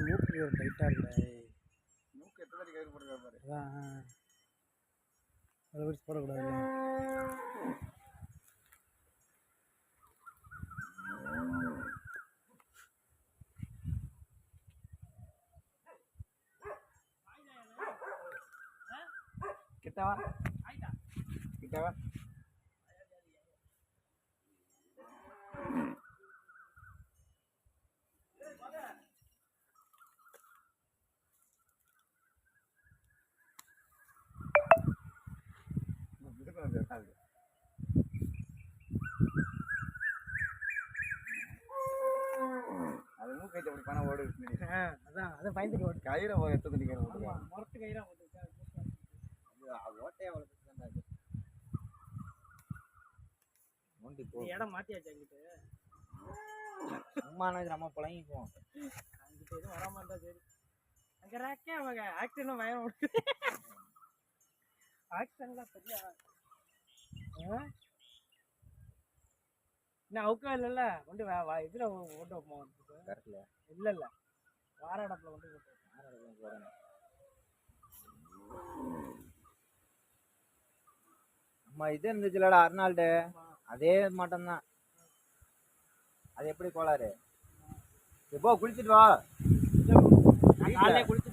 மூக்கு ஒரு டைட்டாக இல்லை மூக்கு எத்தனை கயிறு போட்டுருக்கா பாரு. அதை பிடிச்சி போடக்கூடாது கிட்டவா? கிட்டவா? அது. மூக்கை அப்படி பணம் ஓடுது ஆ அதான் அதை பயந்துட்டு ஓட்டு கயிறை கயிறு போட்டுருக்கா முரத்து கயிறாக ஓட்டையை அது. நோண்டி போ. இடம் மாற்றியாச்சு அங்கிட்டு சும்மா நம்ம புழங்கிக்குவோம் அங்கிட்ட எதுவும் வராம இருந்தா சரி. அங்க ராக்கே அவங்க ஆக்ஷனும் பயம் விட்டு ஆக்ஷன்லாம் இன்னும் அவுக்கா இல்லைல்ல? கொண்டு வா வா இதில் கொண்டு வைப்போம் கரெக்டில் இல்லை இல்லை வாராடப்பில் கொண்டு போட்டு அம்மா இது இருந்துச்சுலடா அர்னால்டு அதே மட்டும்தான். அது எப்படி கோளாறு? இப்போ குளிச்சுட்டு வா. காலையிலே குளிச்சு